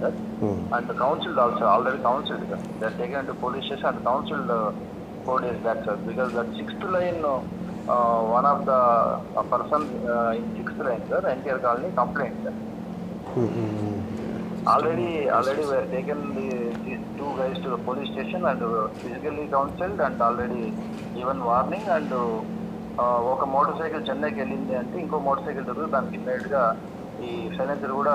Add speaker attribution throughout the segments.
Speaker 1: sir and council also already sir taken to police station and four days back sir because that sixth line one of the person in sixth line sir NTR colony complaint sir to the police station and uh, physically counseled and already given warning and uh, ఒక motorcycle చెన్నైకి వెళ్ళింది అంటే ఇంకో motor cycle దొరికి దానికి ఇమ్మీడియట్గా ఈ silencer కూడా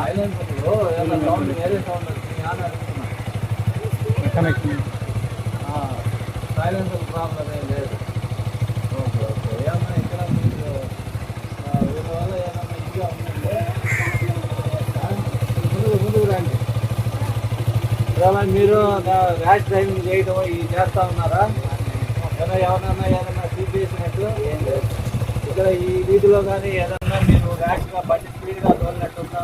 Speaker 2: ఐలాండ్లో ఏదైనా సౌండ్ వేరే సౌండ్ వచ్చింది అని అడుగుతున్నా సైలెన్సర్ ప్రాబ్లం ఏం లేదు. Okay okay. ఏమన్నా ఇక్కడ మీకు ఆ, వీళ్ళ వల్ల ఏమన్నా ఉందంటే ముందుకు ముందుకు రండి. ఇలా మీరు ర్యాష్ డ్రైవింగ్ చేయడం ఇది చేస్తా ఉన్నారా? ఏమైనా ఎవరన్నా ఏదన్నా చూపించినట్టు ఏం లేదు. ఇక్కడ ఈ వీధిలో కానీ ఏదన్నా మీరు ర్యాష్గా బండి స్పీడ్గా తోలినట్టున్నా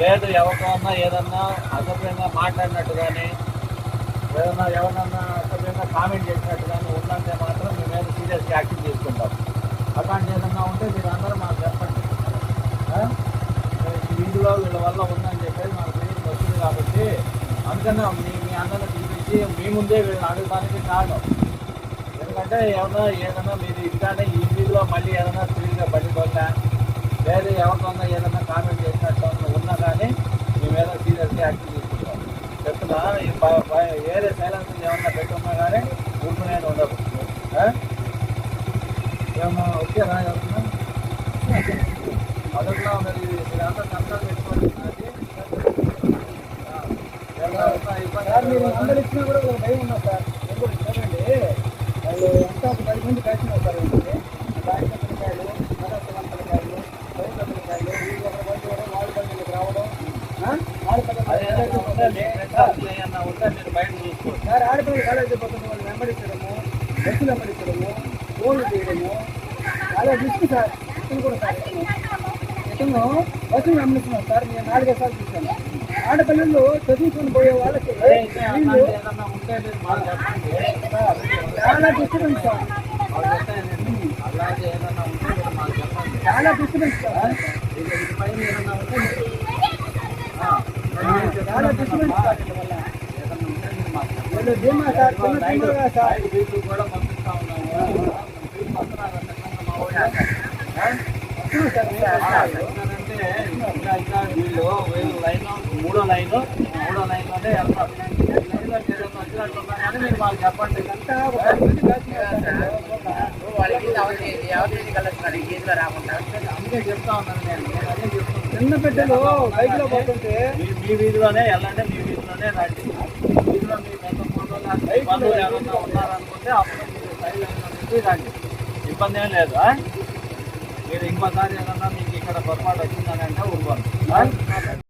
Speaker 2: లేదు ఎవరికన్నా ఏదన్నా అసభ్యంగా మాట్లాడినట్టు కానీ ఏదన్నా ఎవరన్నా అసభ్యంగా కామెంట్ చేసినట్టు కానీ ఉందంటే మాత్రం మీ మీద సీరియస్గా యాక్షన్ తీసుకుంటాం. అట్లాంటి ఏదన్నా ఉంటే మీరు అందరూ మాకు చెప్పండి. ఆ? వీళ్ళ వల్ల ఉందని చెప్పేసి మాకు తెలియదు వస్తుంది కాబట్టి అందుకనే మీ మీ అందరిని పిలిపించి మీ ముందే వీళ్ళని అడగడానికి కారణం. ఎందుకంటే ఏమన్నా ఏదన్నా మీరు ఇంకానే ఈ వీధిలో మళ్ళీ ఏదైనా తిరిగిగా బండి కొన్నా లేదా ఎవరికన్నా ఏదైనా కామెంట్ చేసినట్టు ఉన్నా కానీ మీ మీద సీరియస్గా యాక్షన్ తీసుకుంటాం చెప్తున్నా ఈ సైలెన్స్ ఏమన్నా పెట్టున్నా కానీ ఊరుకునే ఉండదు ఏమో ఓకే వచ్చారా ఎవరన్నా మొదట్లో మరి మీరంతా సంతాలు పెట్టుకోండి సార్ మీరు అందరు ఇచ్చినా కూడా ఒక భయం ఉన్నా సార్ ఎందుకు చూడండి వాళ్ళు ఎంత ఒక పది మంది కలిసి వస్తారు ఏంటంటే రాజకీయాలు నరసవంతకాయలు పైసలకాయలు వీళ్ళు ఒక బండి కూడా వాళ్ళ బండికి రావడం ఆ? వాళ్ళ బండి సార్ ఆడపిల్లలు కాలేజీ పోతున్న వాళ్ళు వెంబడించడము బస్సులు వెంబడించడము ఫోన్లు చేయడము చాలా రిస్క్ సార్ ఇతను కూడా సార్ ఇతను బస్సులు వెంబడిస్తున్నాం సార్ నేను నాలుగైదు సార్లు చూశాను ఆడపిల్లలు చదువుకొని పోయే వాళ్ళకి వీళ్ళు చాలా డిస్టర్బెన్స్ సార్ చాలా డిస్టర్బెన్స్ సార్ చాలా డిస్టర్బెన్స్ సార్ వీళ్ళ వల్ల. వీళ్ళు ధీమా సార్ చిన్న చిన్నగా సార్ వస్తున్నారు సార్ వీళ్ళు వీళ్ళు లైన్ మూడో లైన్ మూడో లైన్ వెళ్తారు. మాకు చెప్పండి అందుకే చెప్తా నేను చిన్న బిడ్డలు బైక్లో పోతుంటే మీ వీధిలోనే వెళ్ళండి మీ వీధిలోనే రండి వీధిలో మీ బంధువులు ఎవరన్నా ఉన్నారనుకుంటే అప్పుడు మీరు రండి ఇబ్బంది ఏం లేదు మీరు ఇంకోసారి ఏదన్నా మీకు ఇక్కడ పొరపాటు వచ్చిందని అంటే ఊరుకోండి